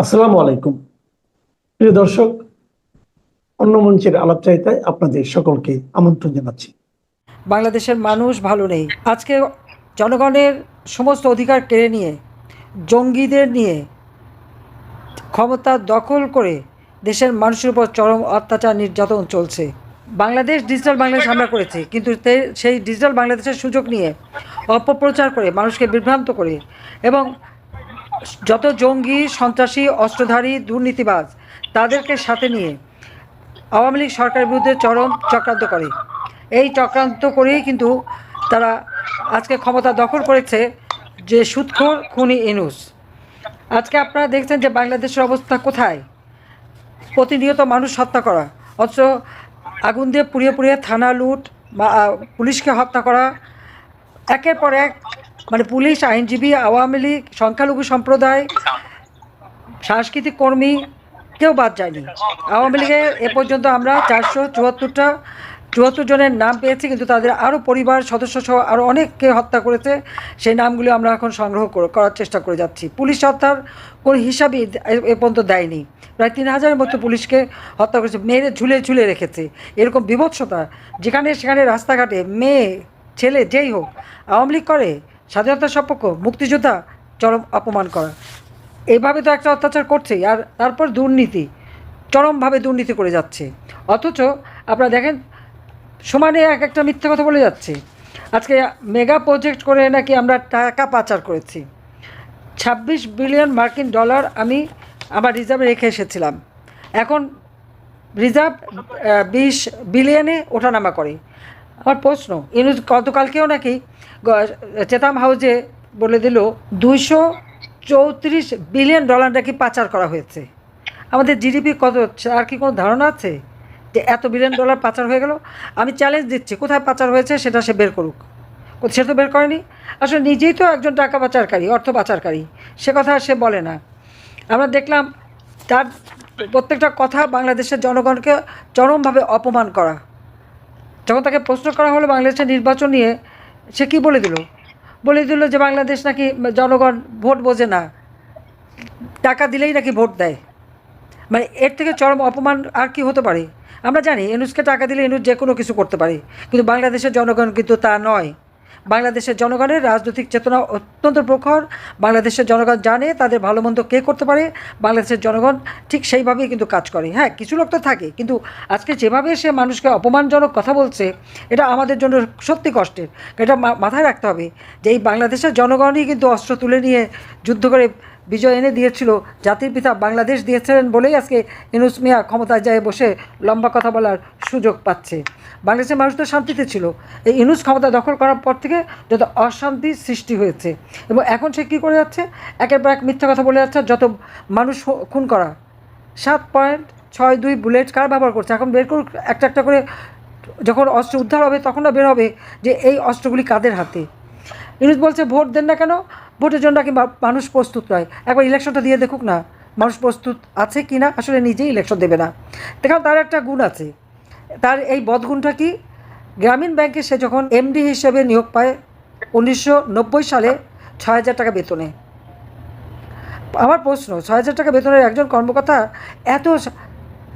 আসসালামু আলাইকুম। প্রিয় দর্শক, অন্য মঞ্চের আলাপচারিতায় আপনাদের সকলকে আমন্ত্রণ জানাচ্ছি। বাংলাদেশের মানুষ ভালো নেই। আজকে জনগণের সমস্ত অধিকার কেড়ে নিয়ে, জঙ্গিদের নিয়ে ক্ষমতা দখল করে দেশের মানুষের উপর চরম অত্যাচার নির্যাতন চলছে। বাংলাদেশ ডিজিটাল বাংলাদেশ আমরা করেছি, কিন্তু সেই ডিজিটাল বাংলাদেশের সুযোগ নিয়ে অপপ্রচার করে মানুষকে বিভ্রান্ত করে এবং যত জঙ্গি, সন্ত্রাসী, অস্ত্রধারী, দুর্নীতিবাজ, তাদেরকে সাথে নিয়ে আওয়ামী লীগ সরকারের বিরুদ্ধে চরম চক্রান্ত করে। এই চক্রান্ত করেই কিন্তু তারা আজকে ক্ষমতা দখল করেছে যে সুৎখোর খুনি ইনুস। আজকে আপনারা দেখছেন যে বাংলাদেশের অবস্থা কোথায়? প্রতিনিয়ত মানুষ হত্যা করা, অথচ আগুন দিয়ে পুড়িয়ে পুড়িয়ে থানা লুট বা পুলিশকে হত্যা করা, একের পর এক মানে পুলিশ, আইনজীবী, আওয়ামী লীগ, সংখ্যালঘু সম্প্রদায়, সাংস্কৃতিক কর্মী, কেউ বাদ যায়নি। আওয়ামী লীগের এ পর্যন্ত আমরা চারশো চুয়াত্তরটা, চুয়াত্তর জনের নাম পেয়েছি, কিন্তু তাদের আরও পরিবার সদস্য সহ আরও অনেককে হত্যা করেছে। সেই নামগুলো আমরা এখন সংগ্রহ করার চেষ্টা করে যাচ্ছি। পুলিশ হত্যার কোনো হিসাবই এ- পর্যন্ত দেয়নি। প্রায় তিন হাজারের মতো পুলিশকে হত্যা করেছে মেয়েদের ঝুলে ঝুলে রেখেছে। এরকম বিভৎসতা যেখানে সেখানে রাস্তাঘাটে মেয়ে, ছেলে যেই হোক, আওয়ামী লীগ করে স্বাধীনতা সপক্ষ মুক্তিযোদ্ধা চরম অপমান করা। এইভাবে তো একটা অত্যাচার করছেই আর তারপর দুর্নীতি, চরমভাবে দুর্নীতি করে যাচ্ছে। অথচ আপনারা দেখেন, সমানে এক একটা মিথ্যা কথা বলে যাচ্ছে। আজকে মেগা প্রজেক্ট করে নাকি আমরা টাকা পাচার করেছি। ছাব্বিশ বিলিয়ন মার্কিন ডলার আমি আমার রিজার্ভে রেখে এসেছিলাম। এখন রিজার্ভ বিশ বিলিয়নে ওঠানামা করে। আমার প্রশ্ন ইনুজ গতকালকেও নাকি চেতাম হাউজে বলে দিল, দুইশো চৌত্রিশ বিলিয়ন ডলার নাকি পাচার করা হয়েছে। আমাদের জিডিপি কত, আর কি কোনো ধারণা আছে যে এত বিলিয়ন ডলার পাচার হয়ে গেল? আমি চ্যালেঞ্জ দিচ্ছি, কোথায় পাচার হয়েছে সেটা সে বের করুক। সে তো বের করেনি। আসলে নিজেই তো একজন টাকা পাচারকারী, অর্থ পাচারকারী, সে কথা সে বলে না। আমরা দেখলাম তার প্রত্যেকটা কথা বাংলাদেশের জনগণকে চরমভাবে অপমান করা। যখন তাকে প্রশ্ন করা হলো বাংলাদেশের নির্বাচন নিয়ে, সে কি বলে দিল? বলে দিল যে বাংলাদেশ নাকি জনগণ ভোট বোঝে না। টাকা দিলেই নাকি ভোট দেয়। মানে এর থেকে চরম অপমান আর কি হতে পারে? আমরা জানি, এনুসকে টাকা দিলে এনুস যে কোনো কিছু করতে পারে। কিন্তু বাংলাদেশের জনগণ কিন্তু তা নয়। বাংলাদেশের জনগণের রাজনৈতিক চেতনা অত্যন্ত প্রখর। বাংলাদেশের জনগণ জানে তাদের ভালো মন্দ কে করতে পারে। বাংলাদেশের জনগণ ঠিক সেইভাবেই কিন্তু কাজ করে। হ্যাঁ কিছু লোক তো থাকে, কিন্তু আজকে যেভাবে সে মানুষকে অপমানজনক কথা বলছে, এটা আমাদের জন্য সত্যি কষ্টের। এটা মাথায় রাখতে হবে যে এই বাংলাদেশের জনগণই কিন্তু অস্ত্র তুলে নিয়ে যুদ্ধ করে বিজয় এনে দিয়েছিল, জাতির পিতা বাংলাদেশ দিয়েছিলেন বলেই আজকে ইনুস মিয়া ক্ষমতায় যায় বসে লম্বা কথা বলার সুযোগ পাচ্ছে। বাংলাদেশের মানুষ তো শান্তিতে ছিল। এই ইনুস ক্ষমতা দখল করার পর থেকে যত অশান্তি সৃষ্টি হয়েছে এবং এখন সে কী করে যাচ্ছে? একের পর এক মিথ্যা কথা বলে যাচ্ছে, যত মানুষ খুন করা। সাত পয়েন্ট ছয় দুই বুলেট কার ব্যবহার করছে? এখন বের করুক, একটা একটা করে যখন অস্ত্র উদ্ধার হবে তখন না বের হবে যে এই অস্ত্রগুলি কাদের হাতে? ইউনুস বলছে, ভোট দেন না কেন? ভোটের জন্য মা- মানুষ প্রস্তুত নয়। একবার ইলেকশনটা দিয়ে দেখুক না, মানুষ প্রস্তুত আছে কি না, আসলে নিজেই ইলেকশন দেবে না। দেখুন, তার একটা গুণ আছে। তার এই বদগুণটা কি? গ্রামীণ ব্যাংকে সে যখন এমডি হিসেবে নিয়োগ পায় উনিশশো নব্বই সালে ছয় হাজার টাকা বেতনে। আমার প্রশ্ন, ছয় হাজার টাকা বেতনের একজন কর্মকর্তা এত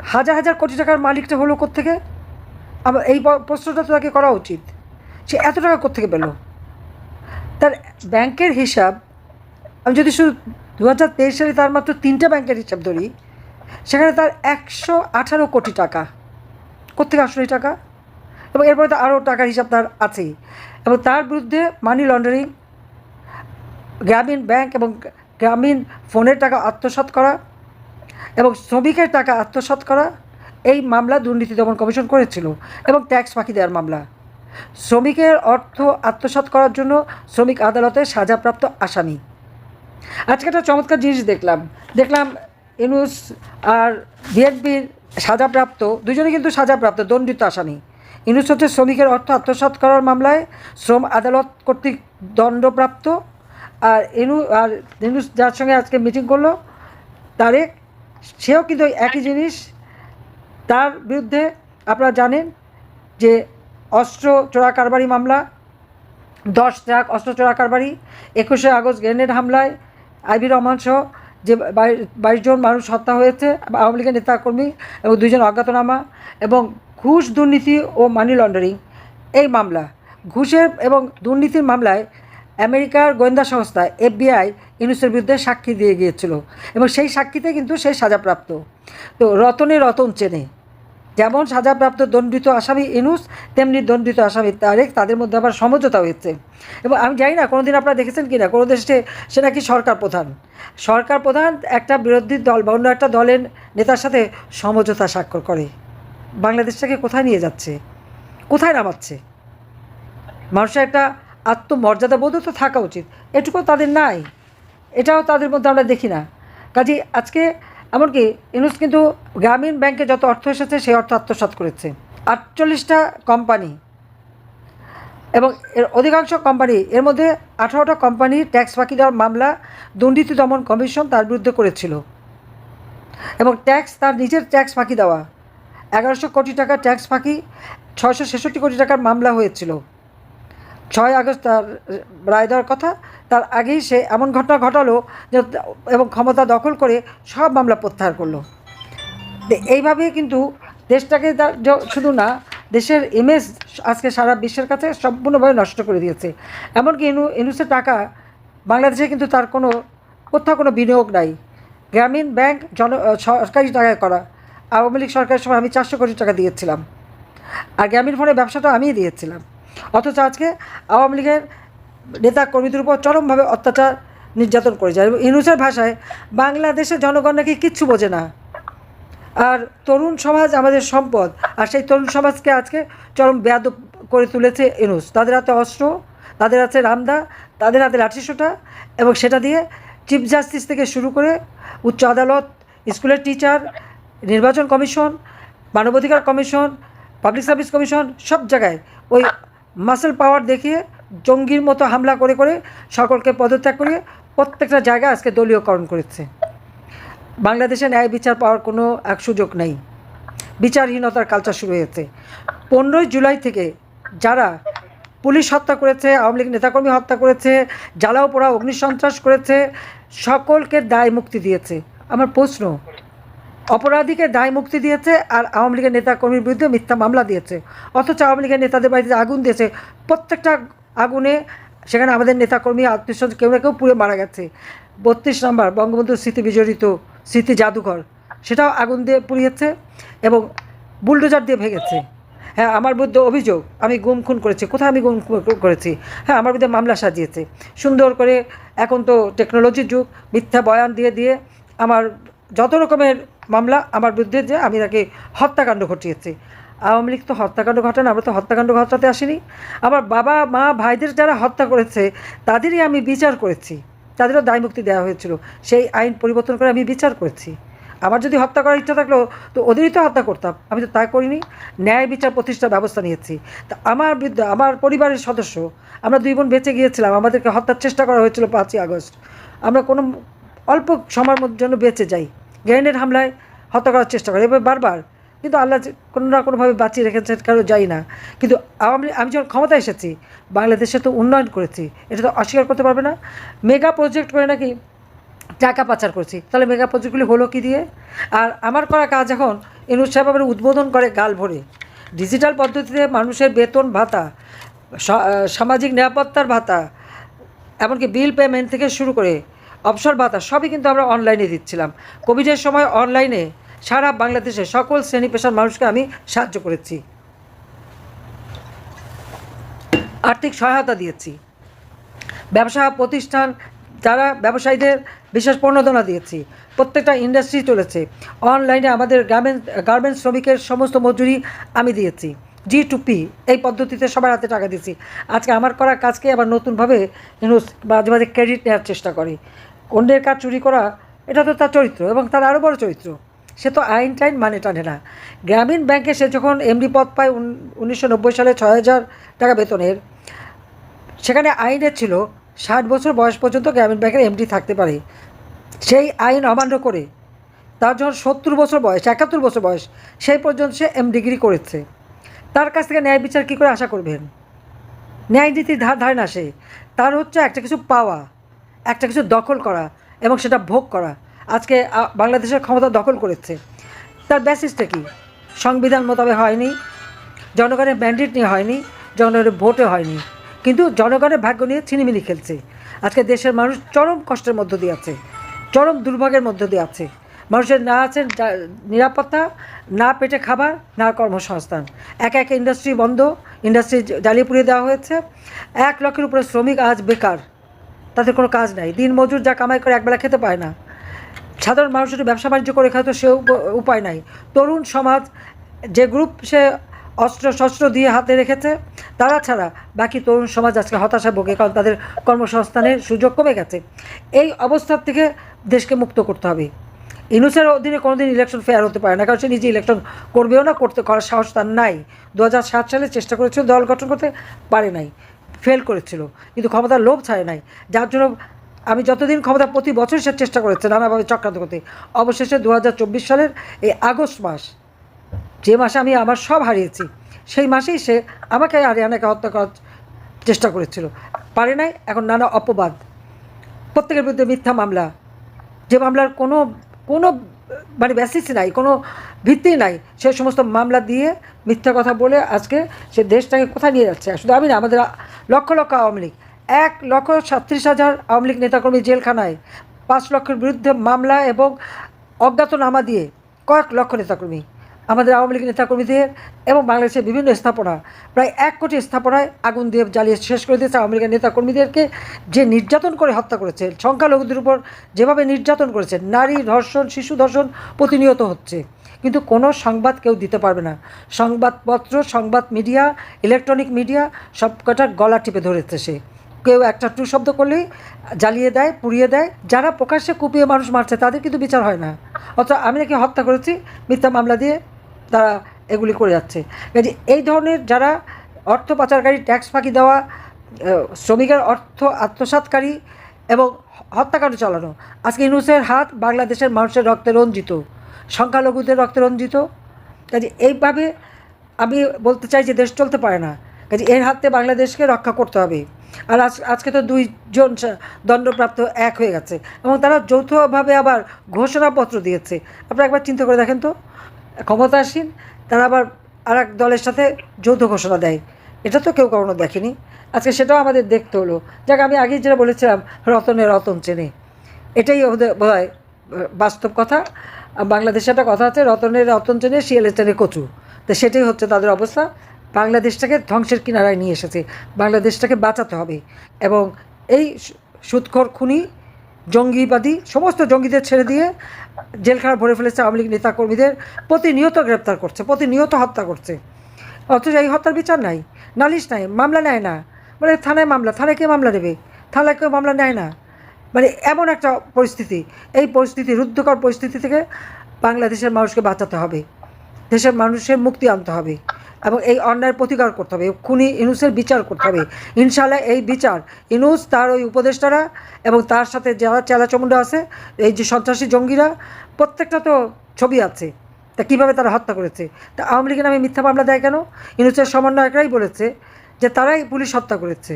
হাজার হাজার কোটি টাকার মালিকটা হলো কোত্থেকে? আমার এই প্রশ্নটা তো তাকে করা উচিত। সে এত টাকা কোত্থেকে পেল? তার ব্যাংকের হিসাব, আমি যদি শুধু দু হাজার তেইশ সালে তার মাত্র তিনটে ব্যাংকের হিসাব ধরি, সেখানে তার একশো আঠারো কোটি টাকা। কোথেকে আসলো টাকা? এবং এরপরে তো আরও টাকার হিসাব তার আছেই। এবং তার বিরুদ্ধে মানি লন্ডারিং গ্রামীণ ব্যাংক এবং গ্রামীণ ফোনের টাকা আত্মসাৎ করা এবং শ্রমিকের টাকা আত্মসাৎ করা, এই মামলা দুর্নীতি দমন কমিশন করেছিল এবং ট্যাক্স ফাঁকি দেওয়ার মামলা। শ্রমিকের অর্থ আত্মসাৎ করার জন্য শ্রমিক আদালতে সাজাপ্রাপ্ত আসামি। আজকে একটা চমৎকার জিনিস দেখলাম। দেখলাম ইনুস আর বিএনপির সাজাপ্রাপ্ত দুজনে কিন্তু সাজাপ্রাপ্ত, দণ্ডিত আসামি। ইনুস হচ্ছে শ্রমিকের অর্থ আত্মসাৎ করার মামলায় শ্রম আদালত কর্তৃক দণ্ডপ্রাপ্ত আর ইনু আর ইনুস যার সঙ্গে আজকে মিটিং করল তারেক সেও কিন্তু একই জিনিস। তার বিরুদ্ধে আপনারা জানেন যে অস্ত্র চোরা কারবারি মামলা, দশ ট্রাক অস্ত্র চোরা কারবারি, একুশে আগস্ট গ্রেনেড হামলায় আইবি রহমান সহ যে বাই- বাইশ জন মানুষ হত্যা হয়েছে, আওয়ামী লীগের নেতাকর্মী এবং দুইজন অজ্ঞাতনামা এবং ঘুষ, দুর্নীতি ও মানি লন্ডারিং এই মামলা। ঘুষের এবং দুর্নীতির মামলায় আমেরিকার গোয়েন্দা সংস্থা এফবিআই ইউনুসের বিরুদ্ধে সাক্ষী দিয়ে গিয়েছিল এবং সেই সাক্ষীতে কিন্তু সে সাজাপ্রাপ্ত। তো রতনে রতন চেনে। যেমন সাজাপ্রাপ্ত দণ্ডিত আসামি ইনুস, তেমনি দণ্ডিত আসামি তারেক, তাদের মধ্যে আবার সমঝোতা হয়েছে। এবং আমি জানি না, কোনোদিন আপনারা দেখেছেন কি না কোনো দেশে সে নাকি সরকার প্রধান। সরকার প্রধান একটা বিরোধী দল বা অন্য একটা দলের নেতার সাথে সমঝোতা স্বাক্ষর করে। বাংলাদেশটাকে কোথায় নিয়ে যাচ্ছে? কোথায় নামাচ্ছে? মানুষের একটা আত্মমর্যাদা বোধ তো থাকা উচিত। এটুকু তাদের নাই। এটাও তাদের মধ্যে আমরা দেখি না। কাজে আজকে এমনকি ইনুস কিন্তু গ্রামীণ ব্যাংকে যত অর্থ এসেছে, সেই অর্থ আত্মসাৎ করেছে। আটচল্লিশটা কোম্পানি এবং এর অধিকাংশ কোম্পানি, এর মধ্যে আঠারোটা কোম্পানি ট্যাক্স ফাঁকি দেওয়ার মামলা, দুর্নীতি দমন কমিশন তার বিরুদ্ধে করেছিল। এবং ট্যাক্স, তার নিজের ট্যাক্স ফাঁকি দেওয়া। এগারোশো কোটি টাকা ট্যাক্স ফাঁকি, ছয়শো ছেষট্টি কোটি টাকার মামলা হয়েছিল। ছয় আগস্ট তার রায় দেওয়ার কথা। তার আগেই সে এমন ঘটনা ঘটালো যে, এবং ক্ষমতা দখল করে সব মামলা প্রত্যাহার করল। এইভাবে কিন্তু দেশটাকে তার শুধু না, দেশের ইমেজ আজকে সারা বিশ্বের কাছে সম্পূর্ণভাবে নষ্ট করে দিয়েছে। এমনকি ইনু, ইনুসের টাকা বাংলাদেশে কিন্তু তার কোনো, কোথাও কোনো বিনিয়োগ নাই। গ্রামীণ ব্যাংক জন সরকারি টাকায় করা। আওয়ামী লীগ সরকারের সময় আমি চারশো কোটি টাকা দিয়েছিলাম। আর গ্রামীণ ফোনের ব্যবসাটা আমিই দিয়েছিলাম। অথচ আজকে আওয়ামী লীগের নেতা কর্মীদের উপর চরমভাবে অত্যাচার নির্যাতন করে যায় এবং ইনুসের ভাষায়, বাংলাদেশের জনগণ নাকি কিচ্ছু বোঝে না। আর তরুণ সমাজ আমাদের সম্পদ, আর সেই তরুণ সমাজকে আজকে চরম ব্যাদ করে তুলেছে ইনুস তাদের হাতে অস্ত্র, তাদের হাতে রামদা, তাদের হাতে লাঠিসোটা এবং সেটা দিয়ে চিফ জাস্টিস থেকে শুরু করে উচ্চ আদালত, স্কুলের টিচার, নির্বাচন কমিশন, মানবাধিকার কমিশন, পাবলিক সার্ভিস কমিশন সব জায়গায় ওই মাসেল পাওয়ার দেখিয়ে জঙ্গির মতো হামলা করে করে সকলকে পদত্যাগ করে প্রত্যেকটা জায়গা আজকে দলীয়করণ করেছে। বাংলাদেশে ন্যায় বিচার পাওয়ার কোনো এক সুযোগ নেই। বিচারহীনতার কালচার শুরু হয়েছে। পনেরোই জুলাই থেকে যারা পুলিশ হত্যা করেছে, আওয়ামী লীগ নেতাকর্মী হত্যা করেছে, জ্বালাও পোড়া অগ্নিসন্ত্রাস করেছে, সকলকে দায় মুক্তি দিয়েছে। আমার প্রশ্ন অপরাধীকে দায় মুক্তি দিয়েছে আর আওয়ামী লীগের নেতা কর্মীর বিরুদ্ধে মিথ্যা মামলা দিয়েছে। অথচ আওয়ামী লীগের নেতাদের বাড়িতে আগুন দিয়েছে। প্রত্যেকটা আগুনে সেখানে আমাদের নেতাকর্মী, আত্মীয় কেউ না কেউ পুড়ে মারা গেছে। বত্রিশ নম্বর, বঙ্গবন্ধুর স্মৃতি বিজড়িত স্মৃতি জাদুঘর। সেটাও আগুন দিয়ে পুড়িয়েছে এবং বুলডোজার দিয়ে ভেঙেছে। হ্যাঁ আমার বিরুদ্ধে অভিযোগ, আমি গুম খুন করেছি। কোথায় আমি গুম করেছি? হ্যাঁ আমার বিরুদ্ধে মামলা সাজিয়েছে। সুন্দর করে এখন তো টেকনোলজির যুগ, মিথ্যা বয়ান দিয়ে দিয়ে আমার যত রকমের মামলা আমার বিরুদ্ধে যে আমি তাকে হত্যাকাণ্ড ঘটিয়েছি। আওয়ামী লীগ তো হত্যাকাণ্ড ঘটান আমরা তো হত্যাকাণ্ড ঘটাতে আসিনি। আমার বাবা, মা, ভাইদের যারা হত্যা করেছে, তাদেরই আমি বিচার করেছি। তাদেরও দায়মুক্তি দেওয়া হয়েছিল। সেই আইন পরিবর্তন করে আমি বিচার করেছি। আমার যদি হত্যা করার ইচ্ছা থাকল, তো ওদেরই তো হত্যা করতাম। আমি তো তাই করিনি। ন্যায় বিচার প্রতিষ্ঠার ব্যবস্থা নিয়েছি। তা আমার বিরুদ্ধে, আমার পরিবারের সদস্য, আমরা দুই বোন বেঁচে গিয়েছিলাম। আমাদেরকে হত্যার চেষ্টা করা হয়েছিল পাঁচই আগস্ট। আমরা কোনো অল্প সময়ের মধ্যে জন্য বেঁচে যাই। গ্রেনেড হামলায় হত্যা করার চেষ্টা করে। এবার বারবার। কিন্তু আল্লাহ কোনো না কোনোভাবে বাঁচিয়ে রেখেছে কারও যাই না। কিন্তু আওয়ামী আমি যখন ক্ষমতায় এসেছি, বাংলাদেশে তো উন্নয়ন করেছি, এটা তো অস্বীকার করতে পারবে না। মেগা প্রজেক্ট করে নাকি টাকা পাচার করছি। তাহলে মেগা প্রজেক্টগুলি হলো কি দিয়ে? আর আমার করা কাজ এখন ইনুস সাহেব উদ্বোধন করে গাল ভরে। ডিজিটাল পদ্ধতিতে মানুষের বেতন ভাতা সামাজিক নিরাপত্তার ভাতা, এমনকি বিল পেমেন্ট থেকে শুরু করে অবসর ভাতা সবই কিন্তু আমরা অনলাইনে দিচ্ছিলাম। কোভিডের সময় অনলাইনে সারা বাংলাদেশে সকল শ্রেণি পেশার মানুষকে আমি সাহায্য করেছি। আর্থিক সহায়তা দিয়েছি। ব্যবসা প্রতিষ্ঠান, যারা ব্যবসায়ীদের বিশেষ প্রণোদনা দিয়েছি, প্রত্যেকটা ইন্ডাস্ট্রি চলেছে। অনলাইনে আমাদের গার্মেন্ট গার্মেন্টস শ্রমিকের সমস্ত মজুরি আমি দিয়েছি। জি টু পি এই পদ্ধতিতে সবার হাতে টাকা দিয়েছি। আজকে আমার করা কাজকে আবার নতুনভাবে মাঝে মাঝে ক্রেডিট নেওয়ার চেষ্টা করে। অন্যের কাজ চুরি করা, এটা তো তার চরিত্র এবং তার আরও বড় চরিত্র। সে তো আইন টাইন মানে টানে না। গ্রামীণ ব্যাংকে সে যখন এমডি পদ পায় উনিশশো নব্বই সালে ছয় হাজার টাকা বেতনের, সেখানে আইনে ছিল ষাট বছর বয়স পর্যন্ত গ্রামীণ ব্যাংকের এমডি থাকতে পারে। সেই আইন অমান্য করে তার যখন সত্তর বছর বয়স, একাত্তর বছর বয়স, সেই পর্যন্ত সে এম ডিগ্রি করেছে। তার কাছ থেকে ন্যায় বিচার কী করে আশা করবেন? ন্যায় নীতির ধার ধারে না সে। তার হচ্ছে একটা কিছু পাওয়া। একটা কিছু দখল করা এবং সেটা ভোগ করা। আজকে বাংলাদেশের ক্ষমতা দখল করেছে। তার বেসিসটা কি? সংবিধান মোতাবেক হয়নি, জনগণের ম্যান্ডেট নিয়ে হয়নি, জনগণের ভোটে হয়নি। কিন্তু জনগণের ভাগ্য নিয়ে ছিনিমিনি খেলছে। আজকে দেশের মানুষ চরম কষ্টের মধ্য দিয়ে আছে, চরম দুর্ভাগের মধ্য দিয়ে আছে। মানুষের না আছে নিরাপত্তা, না পেটে খাবার, না কর্মসংস্থান। এক এক ইন্ডাস্ট্রি বন্ধ ইন্ডাস্ট্রি জ্বালিয়ে পুড়িয়ে দেওয়া হয়েছে। এক লক্ষের উপরে শ্রমিক আজ বেকার। তাদের কোনো কাজ নাই। দিন মজুর যা কামাই করে একবেলা খেতে পায় না। সাধারণ মানুষ যদি ব্যবসা বাণিজ্য করে খায় তো সেও উপ- উপায় নাই। তরুণ সমাজ যে গ্রুপ সে অস্ত্র শস্ত্র দিয়ে হাতে রেখেছে, তারা ছাড়া বাকি তরুণ সমাজ আজকে হতাশা ভোগে, কারণ তাদের কর্মসংস্থানের সুযোগ কমে গেছে। এই অবস্থার থেকে দেশকে মুক্ত করতে হবে। ইনুসের অধীনে কোনোদিন ইলেকশন ফেয়ার হতে পারে না, কারণ সে নিজে ইলেকশন করবেও না, করতে, করার সাহস তার নাই। দু সালে চেষ্টা করেছিল দল গঠন করতে, পারে নাই। ফেল করেছিল, কিন্তু ক্ষমতার লোভ ছাড়ে নাই। যার জন্য আমি যতদিন ক্ষমতা প্রতি বছর সে চেষ্টা করেছে নানাভাবে চক্রান্ত করতে, অবশেষে দু হাজার চব্বিশ সালের এই আগস্ট মাস, যে মাসে আমি আমার সব হারিয়েছি, সেই মাসেই সে আমাকে আরিয়ানাকে হত্যা করার চেষ্টা করেছিল। পারে নাই, এখন নানা অপবাদ, প্রত্যেকের বিরুদ্ধে মিথ্যা মামলা, যে মামলার কোনো কোনো মানে বেসিস নাই, কোনো ভিত্তি নাই। সে সমস্ত মামলা দিয়ে মিথ্যা কথা বলে আজকে সে দেশটাকে কোথায় নিয়ে যাচ্ছে? শুধু আমি না, আমাদের লক্ষ লক্ষ আওয়ামী লীগ, এক লক্ষ সাতত্রিশ হাজার আওয়ামী লীগ নেতাকর্মী জেলখানায় পাঁচ লক্ষের বিরুদ্ধে মামলা এবং অজ্ঞাতনামা দিয়ে কয়েক লক্ষ নেতাকর্মী আমাদের আওয়ামী লীগ নেতাকর্মীদের এবং বাংলাদেশের বিভিন্ন স্থাপনা, প্রায় এক কোটি স্থাপনায় আগুন দিয়ে জ্বালিয়ে শেষ করে দিয়েছে আওয়ামী লীগের নেতাকর্মীদেরকে, যে নির্যাতন করে হত্যা করেছে। সংখ্যালঘুদের উপর যেভাবে নির্যাতন করেছে, নারী ধর্ষণ, শিশু ধর্ষণ প্রতিনিয়ত হচ্ছে। কিন্তু কোনো সংবাদ কেউ দিতে পারবে না। সংবাদপত্র, সংবাদ মিডিয়া, ইলেকট্রনিক মিডিয়া সব কটার গলা টিপে ধরেছে সে। কেউ একটা টু শব্দ করলেই জ্বালিয়ে দেয়, পুড়িয়ে দেয়। যারা প্রকাশ্যে কুপিয়ে মানুষ মারছে, তাদের কিন্তু বিচার হয় না। অথচ আমি নাকি হত্যা করেছি, মিথ্যা মামলা দিয়ে তারা এগুলি করে যাচ্ছে। কাজে এই ধরনের যারা অর্থ পাচারকারী, ট্যাক্স ফাঁকি দেওয়া শ্রমিকের অর্থ আত্মসাৎকারী এবং হত্যাকাণ্ড চালানো, আজকে ইউনুসের হাত বাংলাদেশের মানুষের রক্তে রঞ্জিত, সংখ্যালঘুদের রক্তে রঞ্জিত। কাজে এইভাবে আমি বলতে চাই যে দেশ চলতে পারে না। কাজে এর হাতে বাংলাদেশকে রক্ষা করতে হবে। আর আজ, আজকে তো দুইজন দণ্ডপ্রাপ্ত এক হয়ে গেছে এবং তারা যৌথভাবে আবার ঘোষণাপত্র দিয়েছে। আপনারা একবার চিন্তা করে দেখেন তো। ক্ষমতাসীন, তারা আবার আর এক দলের সাথে যৌথ ঘোষণা দেয়। এটা তো কেউ কখনো দেখেনি। আজকে সেটাও আমাদের দেখতে হলো। যাক, আমি আগেই যেটা বলেছিলাম, রতনে রতন চেনে। এটাই ওদের বাস্তব কথা। বাংলাদেশে একটা কথা আছে রতনের রতন চেনে, শিয়ালে চেনে কচু। তো সেটাই হচ্ছে তাদের অবস্থা। বাংলাদেশটাকে ধ্বংসের কিনারায় নিয়ে এসেছে। বাংলাদেশটাকে বাঁচাতে হবে। এবং এই সু- সুদখোর খুনি জঙ্গিবাদী, সমস্ত জঙ্গিদের ছেড়ে দিয়ে জেলখানা ভরে ফেলেছে আওয়ামী লীগ নেতাকর্মীদের, প্রতিনিয়ত গ্রেপ্তার করছে, প্রতিনিয়ত হত্যা করছে। অথচ এই হত্যার বিচার নাই, নালিশ নাই, মামলা নেয় না। মানে থানায় মামলা, থানায় কে মামলা নেবে থানায় কেউ মামলা নেয় না। মানে এমন একটা পরিস্থিতি, এই পরিস্থিতি, রুদ্ধকর পরিস্থিতি থেকে বাংলাদেশের মানুষকে বাঁচাতে হবে। দেশের মানুষের মুক্তি আনতে হবে। এবং এই অন্যায়ের প্রতিকার করতে হবে, খুনি ইনুসের বিচার করতে হবে। ইনশাল্লাহ এই বিচার, ইনুস তার ওই উপদেষ্টারা এবং তার সাথে যারা চেলাচমুন্ডা আছে, এই যে সন্ত্রাসী জঙ্গিরা, প্রত্যেকটা তো ছবি আছে। তা কীভাবে তারা হত্যা করেছে? তা আওয়ামী লীগের নামে মিথ্যা মামলা দেয় কেন? ইনুসের সমন্বয়করাই বলেছে যে তারাই পুলিশ হত্যা করেছে।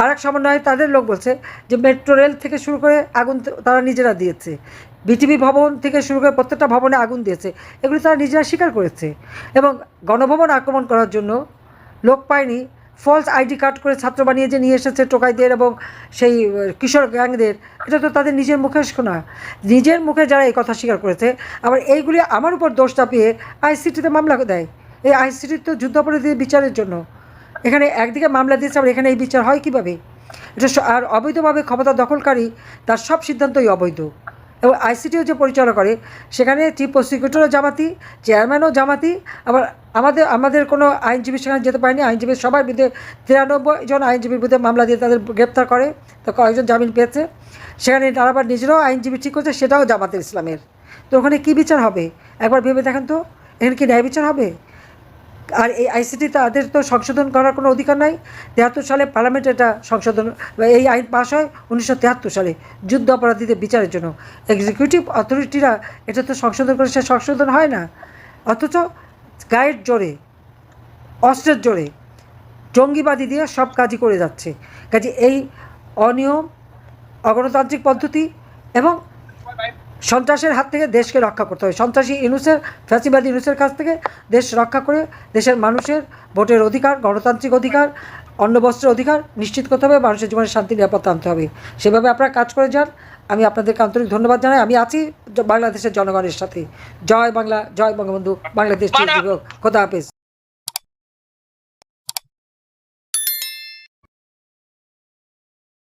আর এক সমন্বয় তাদের লোক বলছে যে মেট্রো রেল থেকে শুরু করে আগুন তারা নিজেরা দিয়েছে। বিটিভি ভবন থেকে শুরু করে প্রত্যেকটা ভবনে আগুন দিয়েছে। এগুলি তারা নিজেরা স্বীকার করেছে এবং গণভবন আক্রমণ করার জন্য লোক পায়নি। ফলস আইডি কার্ড করে ছাত্র বানিয়ে যে নিয়ে এসেছে টোকাইদের এবং সেই কিশোর গ্যাংদের, এটা তো তাদের নিজের মুখে শোনা। নিজের মুখে যারা এই কথা স্বীকার করেছে, আবার এইগুলি আমার উপর দোষ চাপিয়ে আইসিটিতে মামলা দেয়। এই আইসিটির তো যুদ্ধাপরাধীদের বিচারের জন্য। এখানে একদিকে মামলা দিয়েছে, আবার এখানে এই বিচার হয় কীভাবে? এটা আর অবৈধভাবে ক্ষমতা দখলকারী, তার সব সিদ্ধান্তই অবৈধ। এবং আইসিটিও যে পরিচালনা করে, সেখানে চিফ প্রসিকিউটরও জামাতি চেয়ারম্যানও জামাতি, আবার আমাদের আমাদের কোনো আইনজীবী সেখানে যেতে পারেনি। আইনজীবী সবার বিরুদ্ধে তিরানব্বই জন আইনজীবীর বিরুদ্ধে মামলা দিয়ে তাদের গ্রেপ্তার করে, তো কয়েকজন জামিন পেয়েছে। সেখানে আবার নিজেরাও আইনজীবী ঠিক করছে, সেটাও জামাতের ইসলামের। তো ওখানে কী বিচার হবে? একবার ভেবে দেখেন তো, এখানে কি ন্যায় বিচার হবে? আর এই আইসিটি তাদের তো সংশোধন করার কোনো অধিকার নাই। তেহাত্তর সালে পার্লামেন্টে এটা সংশোধন, এই আইন পাশ হয় উনিশশো সালে, যুদ্ধ অপরাধীদের বিচারের জন্য। এক্সিকিউটিভ অথরিটিরা এটা তো সংশোধন করে, সে সংশোধন হয় না। অথচ গায়ের জোরে, অস্ত্রের জোরে জঙ্গিবাদী দিয়ে সব কাজই করে যাচ্ছে। কাজে এই অনিয়ম, অগণতান্ত্রিক পদ্ধতি এবং সন্ত্রাসের হাত থেকে দেশকে রক্ষা করতে হবে। সন্ত্রাসী ইনুসের ফ্যাসিবাদী ইনুসের কাছ থেকে দেশ রক্ষা করে দেশের মানুষের ভোটের অধিকার গণতান্ত্রিক অধিকার অন্ন বস্ত্রের অধিকার নিশ্চিত করতে হবে মানুষের জীবনে শান্তি নিরাপত্তা আনতে হবে। সেভাবে আপনারা কাজ করে যান। আমি আপনাদেরকে আন্তরিক ধন্যবাদ জানাই। আমি আছি বাংলাদেশের জনগণের সাথে। জয় বাংলা জয় বঙ্গবন্ধু বাংলাদেশ। খোদা হাফেজ।